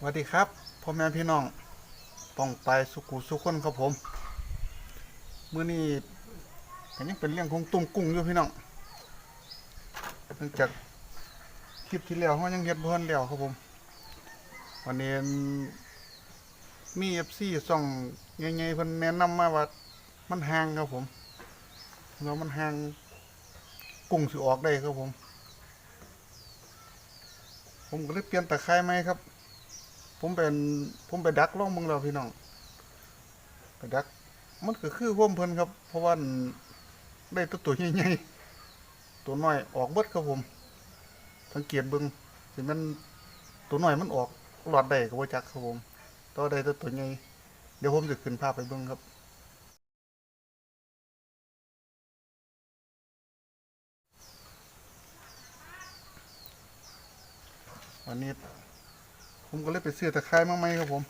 สวัสดีครับพ่อแม่พี่น้องป้องไปสุขุสุขคนครับผมเมื้อนี้ก็ยังเป็นเรื่องของตุ้มกุ้งอยู่พี่น้องเนื่องจากคลิปที่แล้วเฮายังเฮ็ดบ่ทันแล้วครับผม วันนี้มี FC ส่องใหญ่ๆเพิ่นแนะนำมาว่ามันห่างครับผมว่ามันห่างกุ้งสิออกได้ครับผม ผมก็เลยเปลี่ยนตะไคร้ไหมครับ ผมเป็นผมไปดักล่องมืองเราพี่น้องไปดัก มันก็คือพ่วมเพิ่นครับ เพราะว่าได้ตัวตัวใหญ่ๆตัวน้อยออกเบิดครับผม สังเกตเบิ่งสิมันตัวน้อยมันออกหลอดได้ก็บ่จักครับผมตัวใดตัวตัวใหญ่เดี๋ยวผมจะขึ้นภาพไปเบิ่งครับวันนี้ ผมก็เลยไปซื้อตะไคร้มาใหมครับผม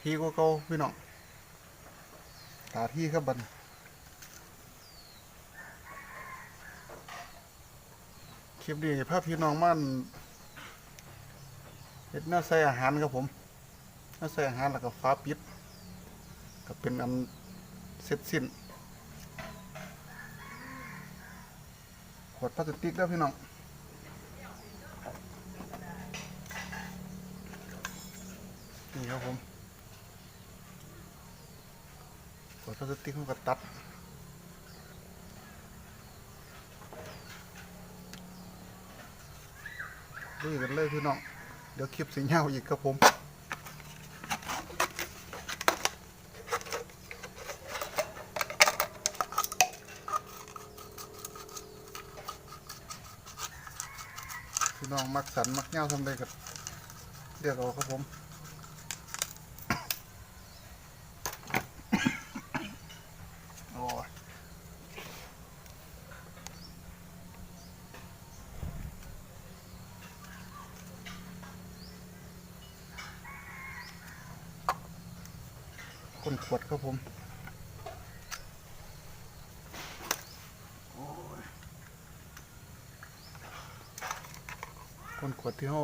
ทีก็เก่าพี่น้องตาที่ครับบันคลิปนี้พาพพี่น้องมันเฮ็ดหน้าใส่อาหารครับผมหน้าใส่อาหารแล้วก็ฟ้าปิดก็เป็นอันเสร็จสิ้นขวดพลาสติกแล้วพี่น้อง นี่ครับผมขวดพลาสติกเขาก็ตัดดูกันเลยพี่น้อง เดี๋ยวคลิปสิเงาอีกครับผมพี่น้องมักสันมักเงาทำได้กับเรียกเอาครับผม โอ้ยคนขวดครับผม คนขวดที่เขา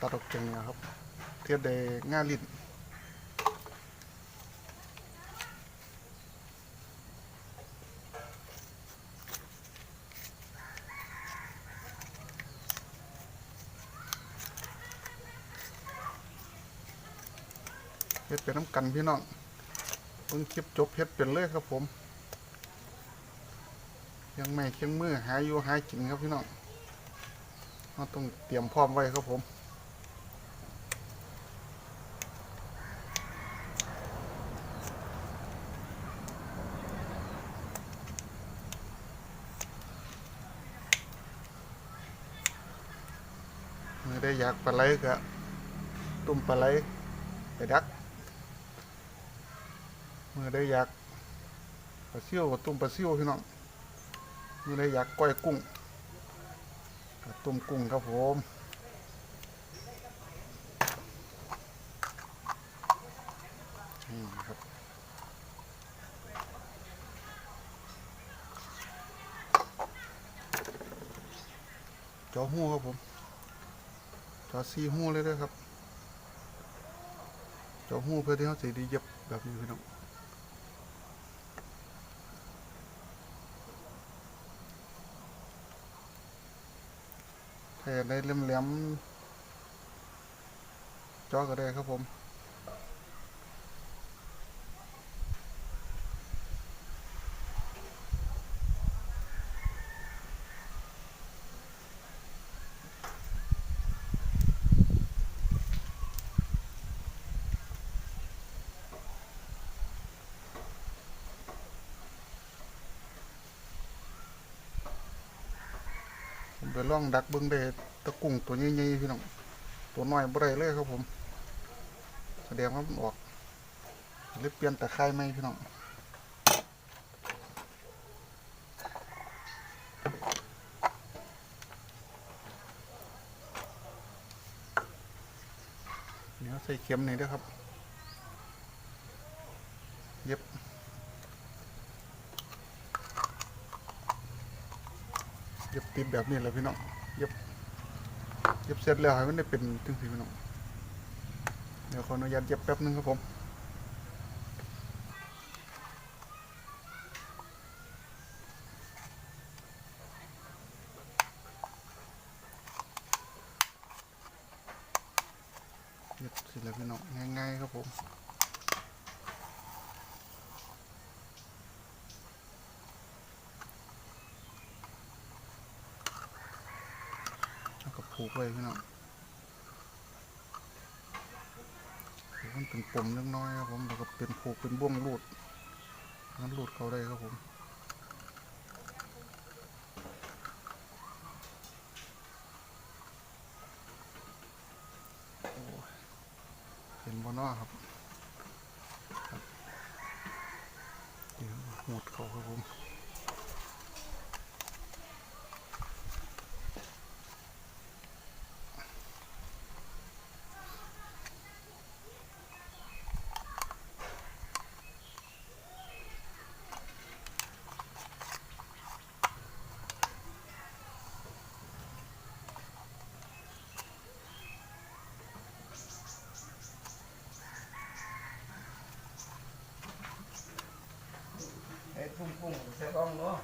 ตัดออกจากเนี่ยครับ เทียบได้ง่าลิ้นเฮ็ดเป็นน้ำกันพี่น้องเพิ่งคลิปจบเฮ็ดเป็นเลยครับผม ยังไม่เคียงมือหาอยู่หากินครับพี่น้อง เราต้องเตรียมพร้อมไว้ครับผมเมื่อได้อยากปลาไหลก็ตุ่มปลาไหลไปดักเมื่อได้อยากปลาซิ่วก็ตุ่มปลาซิ่วพี่น้องเมื่อได้อยากก้อยกุ้ง ต้มกุ้งครับผมนี่ครับจอหูครับผมจอซีหู้เลยด้วยครับจอหูเพื่อที่เขาจะไดีเย็บแบบนี้พี่น้อง ถ้าอยากได้เหลมๆจอก็ได้ครับผม ผมไปล่องดักเบิ้งได้ตะกุ้งตัวใหญ่ๆพี่น้องตัวน้อยบ่ได้เลยครับผม แสดงว่ามันออกเลยเปลี่ยนตะไคร้ไหมพี่น้องเดี๋ยวใส่เข็มหน่อยด้วยครับ เย็บ เย็บติดแบบนี้แหละพี่น้องเย็บเย็บเสร็จแล้วให้มันได้เป็นถึงพี่น้องเดี๋ยวขออนุญาตเย็บแป๊บนึงครับผมเย็บเสร็จแล้วพี่น้องง่ายๆครับผม แลูกไว้พี่น้องมันเป็นปมเล็กน้อยครับผมแล้วก็เป็นผูกเป็นบ่วงรูดนั้นรูดเขาได้ครับผมเห็นบนน้อครับหมดเขาครับผม กุ้งกุ้งใส่กล้องเนาะ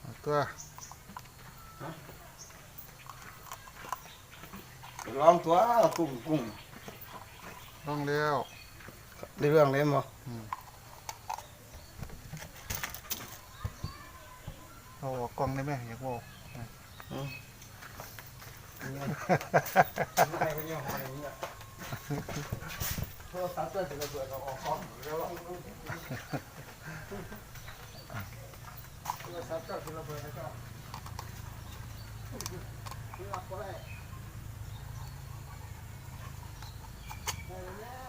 เอาตัวลองตัวกุ้งกุ้งต้องแล้วได้เรื่องเลยมั้งเอาออกกล้องได้ไหมอยากบอกไม่ก็ยังอะไรเงี้ยโทรศัพท์เตือนจะระเบิดเราออกกล้องแล้ว ลอ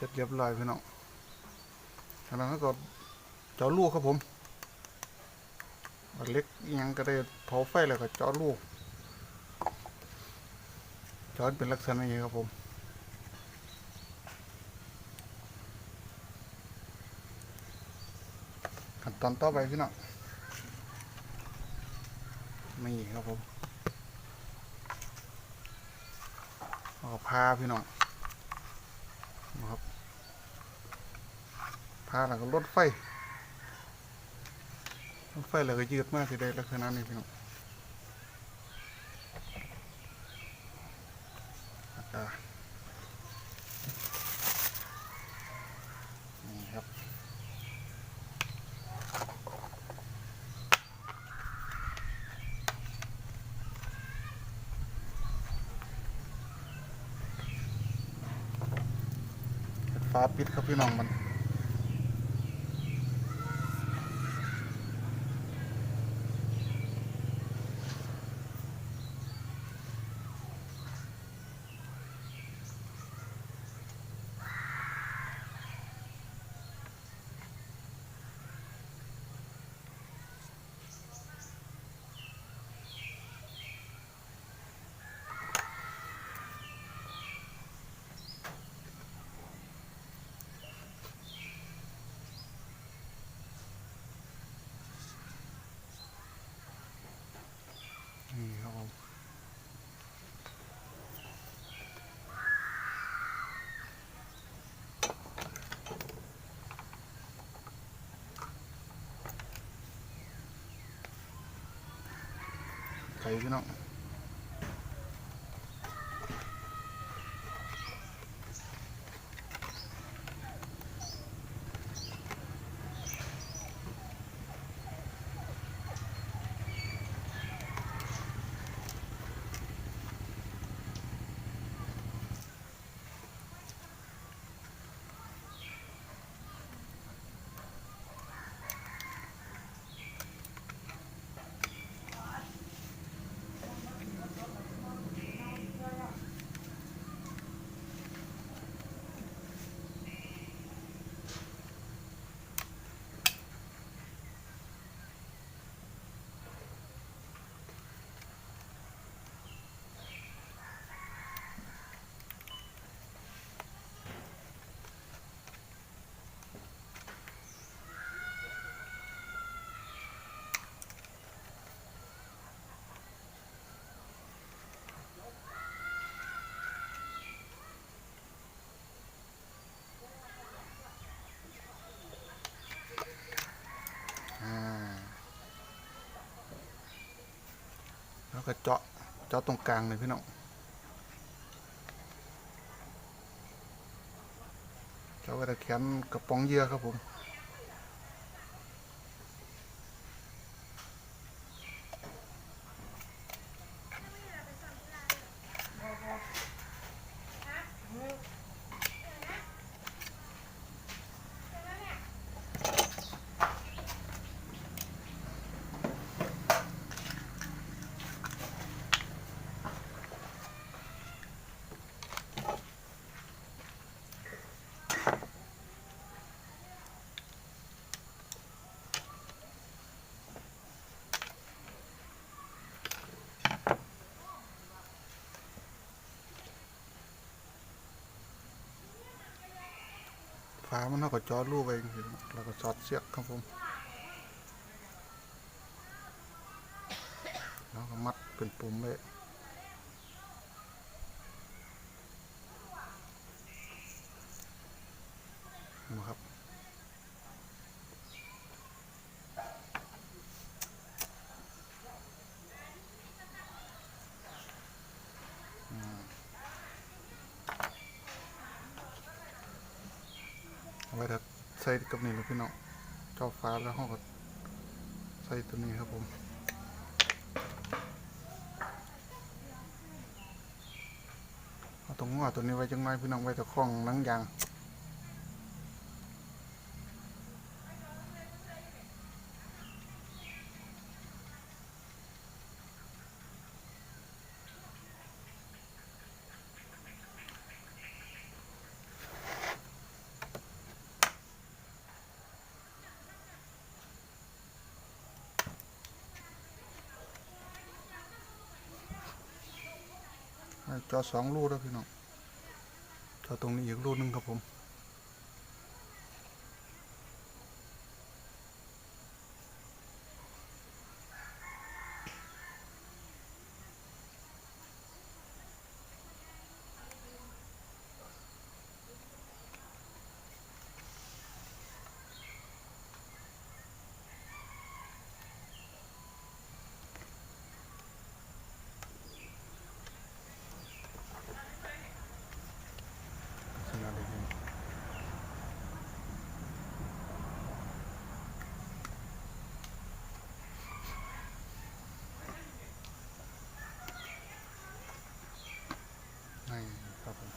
เสร็จเรียบร้อยพี่น้องจากนั้นก็เจาะลูกครับผมเอาเล็กยังก็ได้เผาไฟแล้วก็เจาะลูกเจาะเป็นลักษณะนี้ครับผมขั้นตอนต่อไปพี่น้องนี่ครับผมเอาพาพี่น้อง นะครับ พาแล้วก็รถไฟรถไฟแล้วก็ยืดมากทีเดียวลักษณะนี้พี่น้องนี่ครับฟ้าปิดครับพี่น้องมันครับผม ไข่พี่น้อง ก็เจาะเจาะตรงกลางเลยพี่น้องเจาะกระแขนกระป๋องเยื่อครับผม ฝามันเท่ากับจอรูปไปเองแล้วก็สอดเสียกครับผมแล้วก็มัดเป็นปุ่มไว้นะครับ เอาไว้ถ้าใส่กับนี่เลยพี่น้องเจ้าฟ้าแล้วห้องก็ใส่ตัวนี้ครับผมเอาตรงหัวตัวนี้ไว้จังไรพี่น้องไว้ตะข้องนังยาง ต่อสองลูกแล้วพี่น้องต่อตรงนี้อีกลูกหนึงครับผม ขนาดนี้นี่ครับผม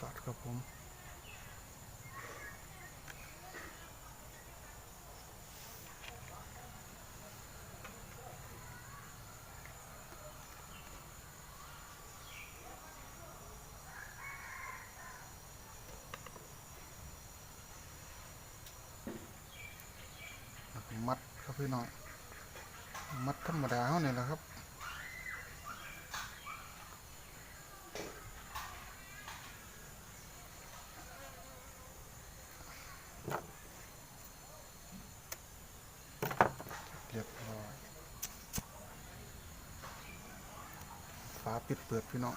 สัตว์ ครับผมมัดครับพี่น้องมัดธรรมดาเท่านี้แหละครับ เรียบร้อยฝาปิดเปิดพี่น้อง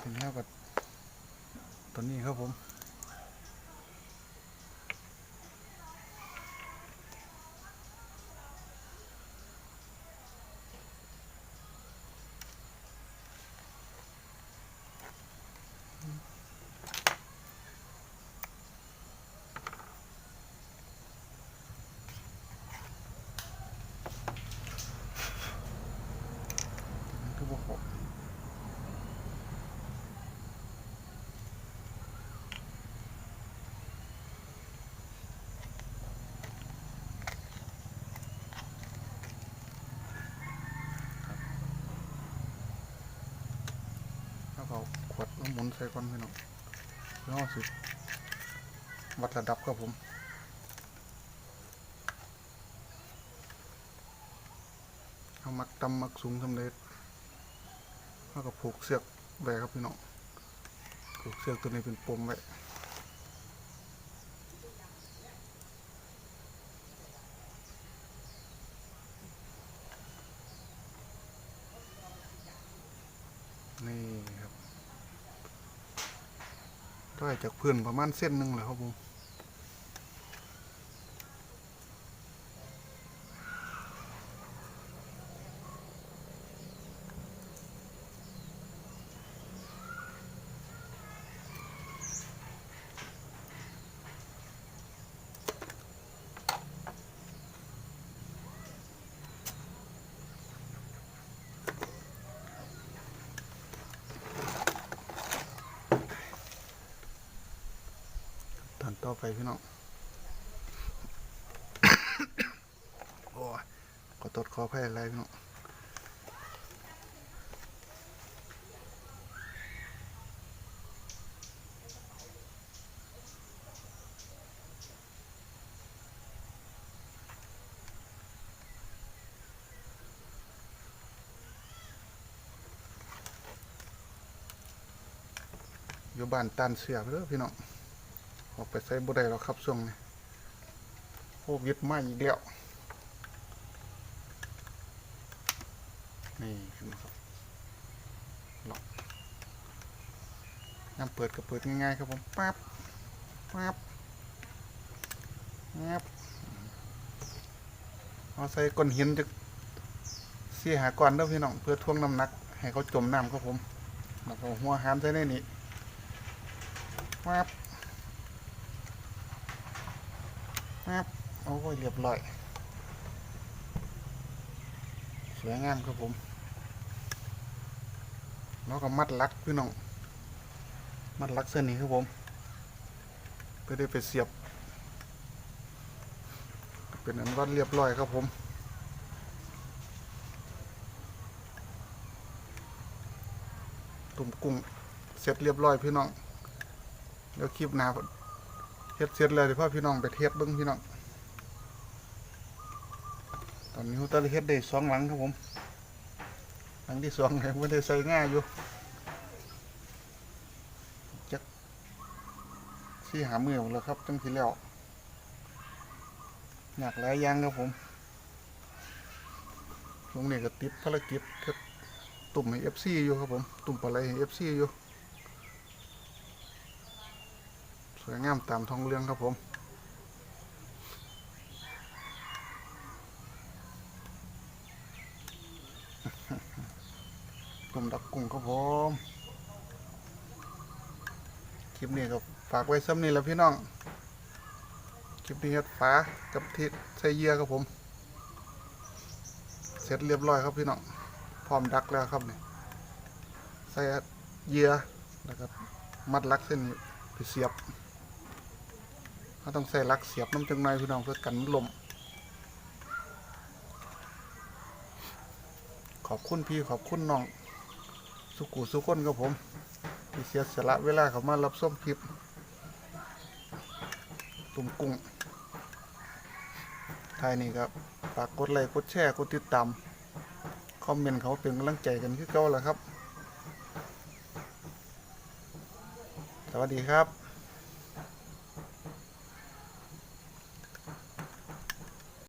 ทีนี้ก็ตัวนี้ครับผม เอาขวดแล้วหมุนใส่ก่อนพี่น้องแล้วเอาสิวัดระดับครับผมเอาเขามักตำมักสูงสำเร็จเขาก็ผูกเสือกไว้ครับพี่น้องผูกเสือกตัวนี้เป็นปมไว้นี่ ได้จากพื้นประมาณเส้นหนึ่งเลยครับผม ต่อไปพี่น้องโอ้ยขอตดขอแพ้อะไรพี่น้องอยู่บ้านตันเสียไปเด้อพี่น้อง ออกไปใส่บ่ได้แล้วครับช่วงนี้โควิดมาอีกแล้วนี่เห็นไหมครับล็อกน้ำเปิดก็เปิดง่ายๆครับผมปั๊บปั๊บงับเอาใส่ก้อนหินจะเสียหาก่อนเด้อพี่น้องเพื่อท่วงน้ำหนัก ให้เขาจมน้ำครับผมแล้วก็หัวหามใส่ในนี้ปั๊บ ครับโอ้ยเรียบร้อย สวยงามครับผมแล้วก็มัดลักพี่น้อง มัดลักเส้นนี้ครับผมเพื่อได้ไปเสียบ เป็นอันวัดเรียบร้อยครับผมตุ่มกุ้งเสร็จเรียบร้อยพี่น้อง เดี๋ยวคลิปหน้า เฮ็ดเสร็จแล้วเดี๋ยวพ่อพี่น้องไปเทสเบิ้งพี่น้อง ตอนนี้ฮูตะเฮ็ดได้สองหลังครับผม หลังที่สองยังไม่ได้ใส่ง่ายอยู่จักสี่หามือหมดแล้วครับตั้งทีแล้วอยากหลายอย่างครับผมตรงนี้ก็ติดภารกิจเฮ็ดตุ่มให้เอฟซีอยู่ครับผม ตุ่มปลาไหลให้เอฟซีอยู่ ส วยงามตามท้องเรื่องครับผมกลุ่มดักกุ้งครับผม คลิปนี้ก็ฝากไว้ซ้ำนี่แหล้วพี่น้อง คลิปนี้เฮ็ดฝากับที่ใส่เยื่อครับผม เสร็จเรียบร้อยครับพี่น้อง พร้อมดักแล้วครับนี่ใส่เยื่อแล้วก็มัดลักเส้นไปเสียบ เขาต้องใส่ลักเสียบน้ำจังในพี่น้องเพื่อกันลมขอบคุณพี่ขอบคุณน้อง สุกุสุคนครับผมที่เสียสละเวลาเขามารับส้มคลิปตุ่มกุ้งท้ายนี้ครับฝากกดไลค์กดแชร์กดติดตามคอมเมนต์เขาเป็นกำลังใจกันคือเก่าแหละครับ สวัสดีครับ